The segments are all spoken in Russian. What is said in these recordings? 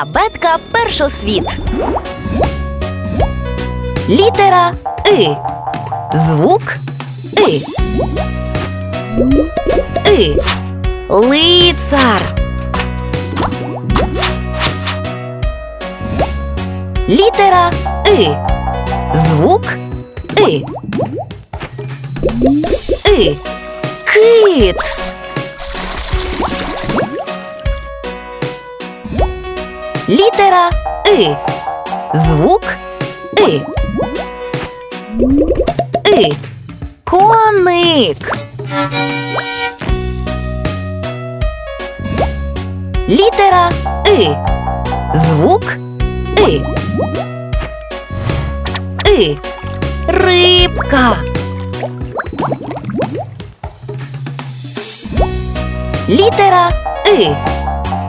Абетка першосвіт. Літера И. Звук И. И. Лицар. Літера И. Звук И. И. Кит. Літера И. Звук И. И. Коник. Літера И. Звук И. И. Рибка. Літера И.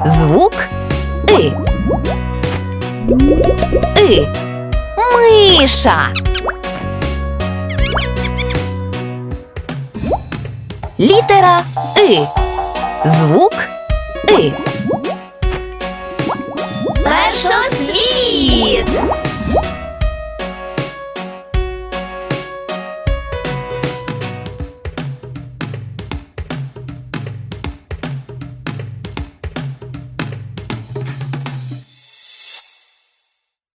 Звук И. И. Миша. Літера И. Звук И.